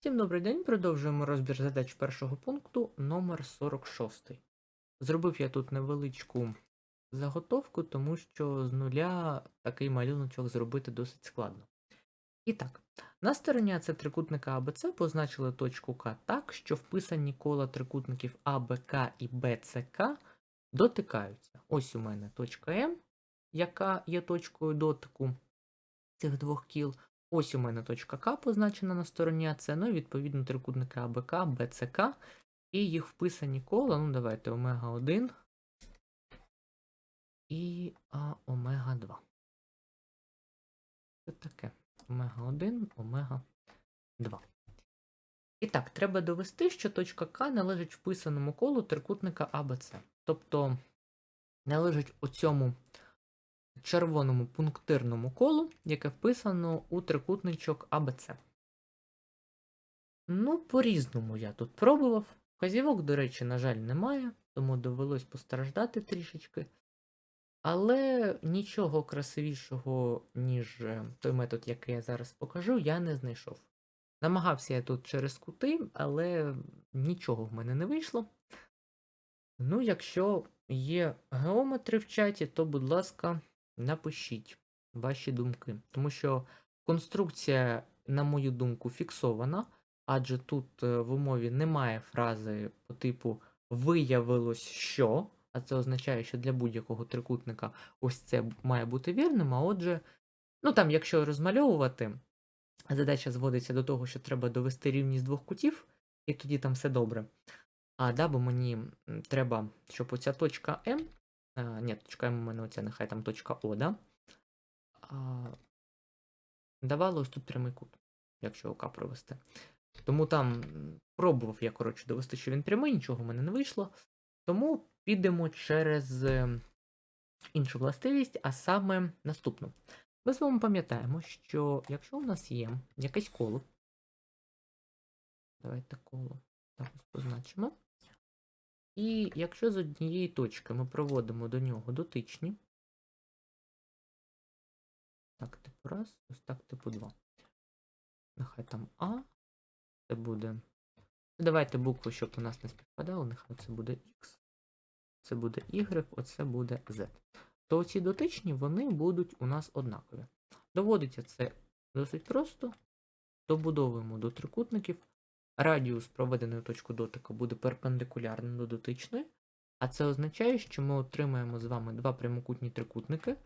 Всім добрий день. Продовжуємо розбір задач першого пункту номер 46. Зробив я тут невеличку заготовку, тому що з нуля такий малюночок зробити досить складно. І так, на стороні АЦ трикутника АБЦ позначили точку К так, що вписані кола трикутників АБК і БЦК дотикаються. Ось у мене точка М, яка є точкою дотику цих двох кіл. Ось у мене точка К позначена на стороні АЦ, ну і відповідно трикутники АБК, БЦК, і їх вписані кола. Ну, давайте омега 1 і а, омега 2. Це таке. Омега 1, омега 2. І так, треба довести, що точка К належить вписаному колу трикутника АБЦ. Тобто належить оцьому червоному пунктирному колу, яке вписано у трикутничок АБЦ. Ну, по-різному я тут пробував. Вказівок, до речі, на жаль, немає, тому довелось постраждати трішечки. Але нічого красивішого, ніж е, той метод, який я зараз покажу, я не знайшов. Намагався я тут через кути, але нічого в мене не вийшло. Ну, якщо є геометри в чаті, то, будь ласка, напишіть ваші думки. Тому що конструкція, на мою думку, фіксована, адже тут е, в умові немає фрази по типу виявилось, що, а це означає, що для будь-якого трикутника ось це має бути вірним. А отже, ну там, якщо розмальовувати, задача зводиться до того, що треба довести рівність двох кутів, і тоді там все добре. А, да, бо мені треба, щоб оця точка М. А, ні, точка М у мене оця, нехай там точка О, да? А, давала ось тут прямий кут, якщо ОК провести. Тому там пробував я, коротше, довести, що він прямий, нічого в мене не вийшло. Тому підемо через е, іншу властивість, а саме наступну. Ми з вами пам'ятаємо, що якщо у нас є якесь коло, давайте коло так ось позначимо. І якщо з однієї точки ми проводимо до нього дотичні, так, типу раз, ось так, типу два. Нехай там А, це буде. Давайте букви, щоб у нас не співпадало, нехай це буде X, це буде Y, оце буде Z. То ці дотичні вони будуть у нас однакові. Доводиться це досить просто. Добудовуємо до трикутників. Радіус проведеної точки дотику буде перпендикулярним до дотичної, а це означає, що ми отримаємо з вами два прямокутні трикутники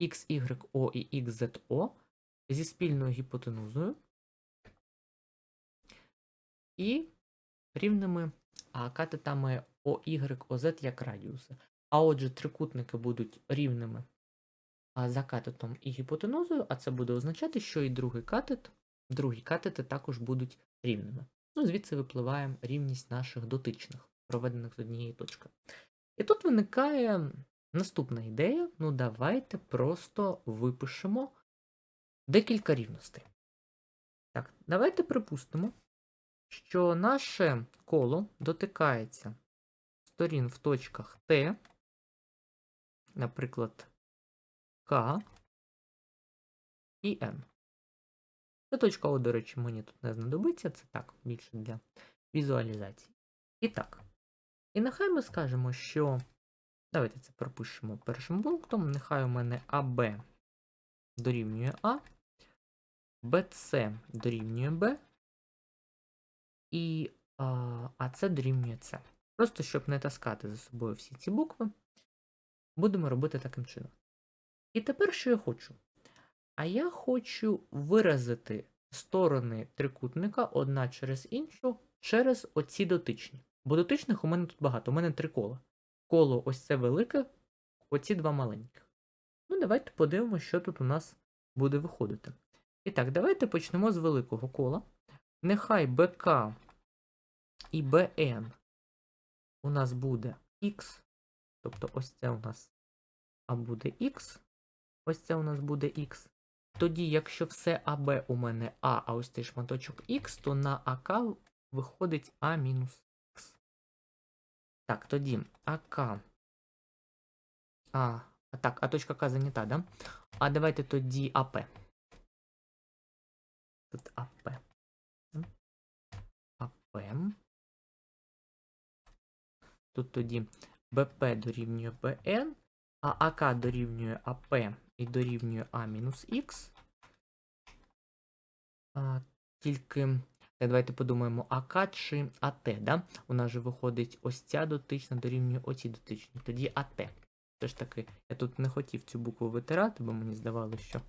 XYO і XZO зі спільною гіпотенузою і рівними катетами OY, OZ як радіуси. А отже, трикутники будуть рівними за катетом і гіпотенузою, а це буде означати, що і другий катет, другі катети також будуть рівними. Ну, звідси випливає рівність наших дотичних, проведених з однієї точки. І тут виникає наступна ідея. Ну, давайте просто випишемо декілька рівностей. Так, давайте припустимо, що наше коло дотикається сторін в точках Т, наприклад, К і Н. Точка О, до речі, мені тут не знадобиться, це так, більше для візуалізації. І так. І нехай ми скажемо, що. Давайте це пропишемо першим пунктом. Нехай у мене АБ дорівнює А, БЦ дорівнює Б, і а, АЦ дорівнює С. Просто щоб не таскати за собою всі ці букви, будемо робити таким чином. І тепер що я хочу? А я хочу виразити сторони трикутника одна через іншу через оці дотичні. Бо дотичних у мене тут багато. У мене три кола. Коло ось це велике, оці два маленьких. Ну, давайте подивимося, що тут у нас буде виходити. І так, давайте почнемо з великого кола. Нехай БК і БН у нас буде Х. Тобто ось це у нас А буде Х. Ось це у нас буде Х. Тоді, якщо все АБ у мене А, а ось цей шматочок Х, то на АК виходить А мінус Х. Так, тоді АК. А, так, а точка К занята, да? А давайте тоді АП. Тут АП. АП. Тут тоді БП дорівнює БН а АК дорівнює АП і дорівнює А мінус Х. А, тільки. Так, давайте подумаємо, АК чи АТ, да? У нас же виходить ось ця дотична дорівнює оцій дотичній. Тоді АТ. Все ж таки, я тут не хотів цю букву витирати, бо мені здавалося, що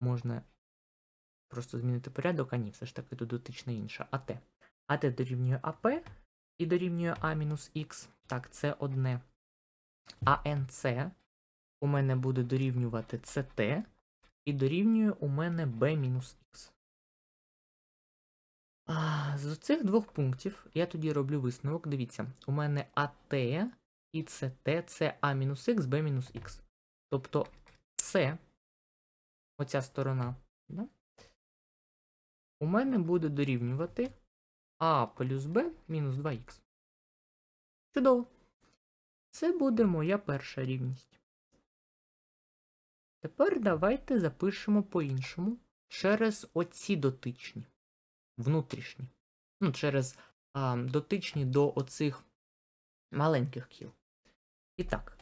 можна просто змінити порядок, а ні, все ж таки тут дотична інша. АТ. АТ дорівнює АП і дорівнює А мінус Х. Так, це одне. АНЦ у мене буде дорівнювати ЦТ і дорівнює у мене B мінус Х. З цих двох пунктів я тоді роблю висновок. Дивіться, у мене АТ і ЦТ це А мінус Х, Б мінус Х. Тобто С, оця сторона, да? у мене буде дорівнювати А плюс Б мінус 2х. Чудово. Це буде моя перша рівність. Тепер давайте запишемо по-іншому через оці дотичні, внутрішні. Ну, через а, дотичні до оцих маленьких кіл. І так,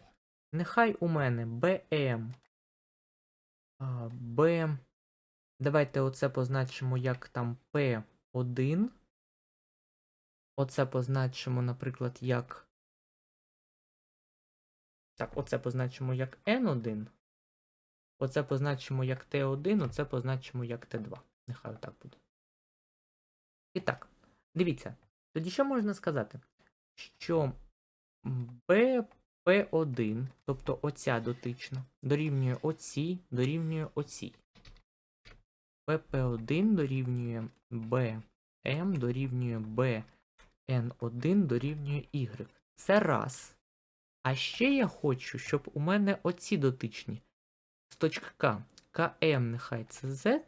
нехай у мене BM, а, B. Давайте оце позначимо як там P1. Оце позначимо, наприклад, як. Так, оце позначимо як N1. Оце позначимо як T1, оце позначимо як T2. Нехай так буде. І так, дивіться. Тоді що можна сказати? Що BP1, тобто оця дотична, дорівнює оцій, дорівнює оцій. PP1 дорівнює BM, дорівнює BN1 дорівнює Y. Це раз. А ще я хочу, щоб у мене оці дотичні з точки К. КМ нехай це Z,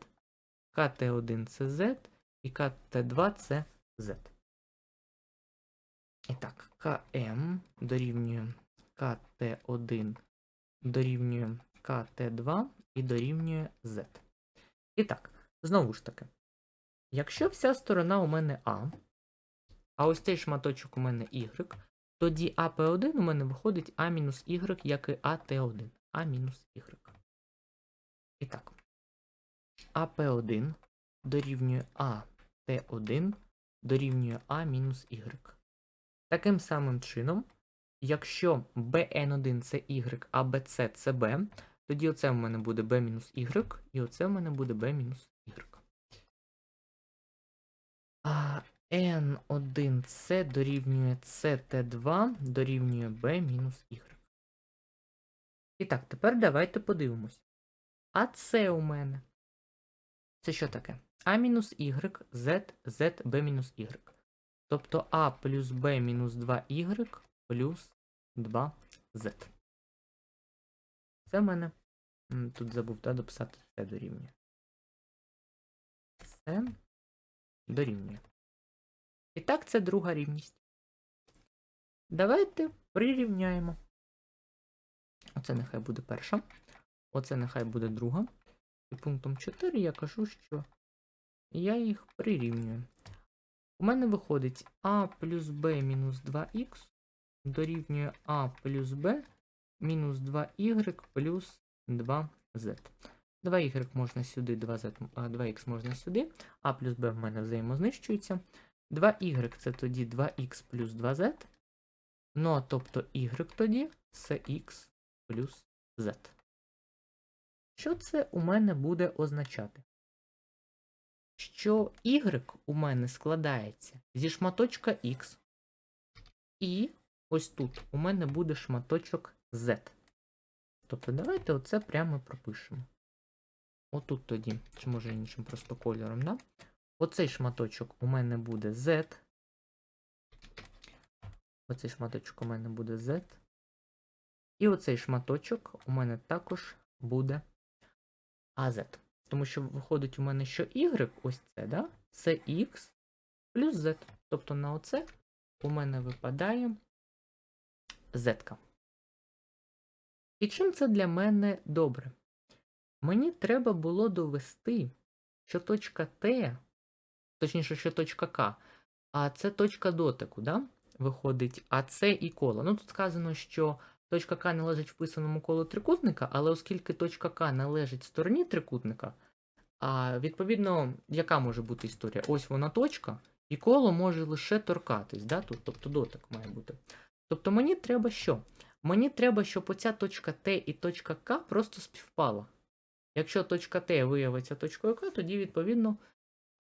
КТ1 це Z і КТ2 це Z. І так, КМ дорівнює КТ1 дорівнює КТ2 і дорівнює Z. І так, знову ж таки, якщо вся сторона у мене А, а ось цей шматочок у мене Y, тоді АП1 у мене виходить А мінус Y, як і АТ1. А мінус Y. І так, АП1 дорівнює АТ1 дорівнює А мінус Y. Таким самим чином, якщо BN1 це Y, а BC це B, тоді оце в мене буде B мінус Y, і оце в мене буде B мінус Y. А N1C дорівнює CT2 дорівнює B мінус Y. І так, тепер давайте подивимось. А це у мене. Це що таке? А мінус Y, Z, Z, B мінус Y. Тобто А плюс B мінус 2Y плюс 2Z. Це в мене. Тут забув да, дописати це дорівнює. Це дорівнює. І так, це друга рівність. Давайте прирівняємо. Оце нехай буде перша. Оце нехай буде друга. І пунктом 4 я кажу, що я їх прирівнюю. У мене виходить А плюс Б мінус 2х дорівнює А плюс Б мінус 2y плюс 2z. 2y можна сюди, 2z, 2х можна сюди, А плюс Б в мене взаємознищується. 2y це тоді 2х плюс 2z. Ну, а тобто y тоді це х плюс z. Що це у мене буде означати? Що y у мене складається зі шматочка x, і ось тут у мене буде шматочок z. Тобто давайте оце прямо пропишемо. Отут тоді, чи може іншим просто кольором, да? Оцей шматочок у мене буде z. Оцей шматочок у мене буде z. І оцей шматочок у мене також буде AZ. Тому що виходить у мене, що y, ось це, да? це x плюс z. Тобто на оце у мене випадає z. І чим це для мене добре? Мені треба було довести, що точка Т, точніше, що точка К, а це точка дотику, да? виходить АС і коло. Ну тут сказано, що точка К належить вписаному колу трикутника, але оскільки точка К належить стороні трикутника, а відповідно, яка може бути історія? Ось вона точка, і коло може лише торкатись, да, тут, тобто дотик має бути. Тобто мені треба що? Мені треба, щоб оця точка Т і точка К просто співпала. Якщо точка Т виявиться точкою К, тоді, відповідно,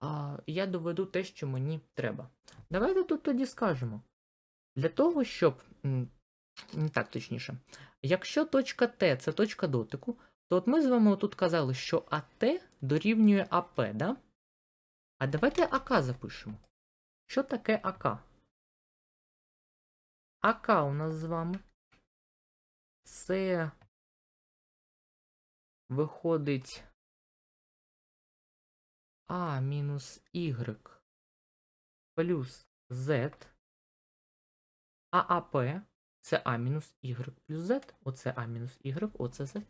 а, я доведу те, що мені треба. Давайте тут тоді скажемо. Для того, щоб. Так, точніше. Якщо точка Т це точка дотику, то от ми з вами тут казали, що АТ дорівнює АП, да? А давайте АК запишемо. Що таке АК? АК у нас з вами. Це виходить А мінус Y плюс Z. АП це А мінус Y плюс Z. Оце А мінус Y, оце Z.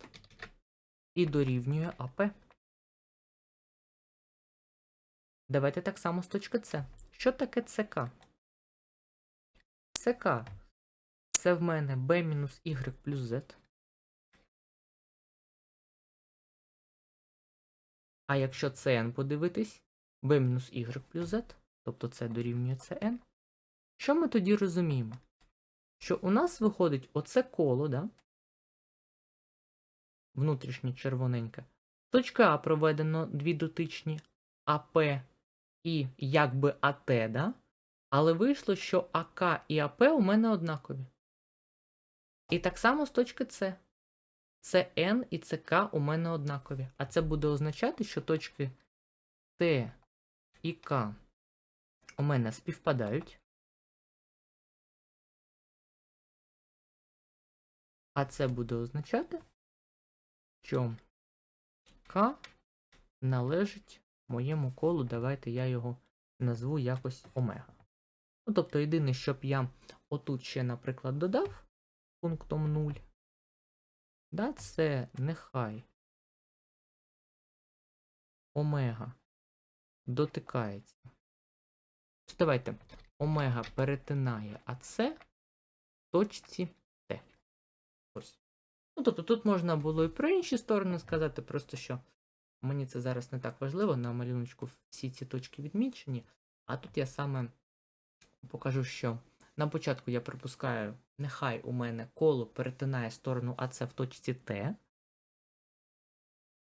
І дорівнює АП. Давайте так само з точки С. Що таке ЦК? ЦК це в мене B мінус Y плюс Z. А якщо CN подивитись, B мінус Y плюс Z, тобто це дорівнює CN. Що ми тоді розуміємо? Що у нас виходить оце коло, да? внутрішнє червоненьке. Точка А проведено дві дотичні АП і якби АТ, да? Але вийшло, що АК і АП у мене однакові. І так само з точки С. ЦН і ЦК у мене однакові. А це буде означати, що точки Т і К у мене співпадають. А це буде означати, що К належить моєму колу. Давайте я його назву якось омега. Ну, тобто, єдине, щоб я отут ще, наприклад, додав пунктом 0. Да, це нехай омега дотикається. Давайте омега перетинає АС в точці Т. Ось. Ну, тобто тут можна було і про інші сторони сказати, просто що мені це зараз не так важливо, на малюночку всі ці точки відмічені, а тут я саме покажу, що на початку я припускаю, нехай у мене коло перетинає сторону АС в точці Т.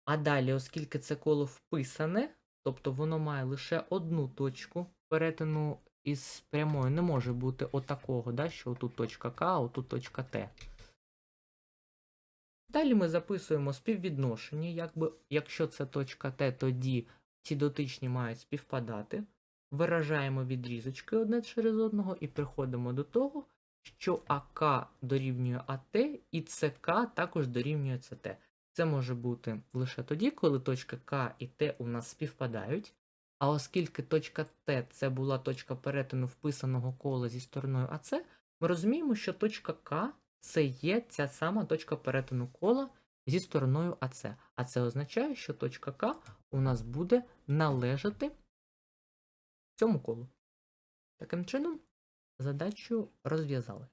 А далі, оскільки це коло вписане, тобто воно має лише одну точку перетину із прямою, не може бути отакого, да, що отут точка К, а отут точка Т. Далі ми записуємо співвідношення, якби, якщо це точка Т, тоді ці дотичні мають співпадати. Виражаємо відрізочки одне через одного і приходимо до того, що АК дорівнює АТ і ЦК також дорівнює ЦТ. Це може бути лише тоді, коли точка К і Т у нас співпадають. А оскільки точка Т це була точка перетину вписаного кола зі стороною АЦ, ми розуміємо, що точка К це є ця сама точка перетину кола зі стороною АЦ. А це означає, що точка К у нас буде належати цьому колу. Таким чином, задачу розв'язали.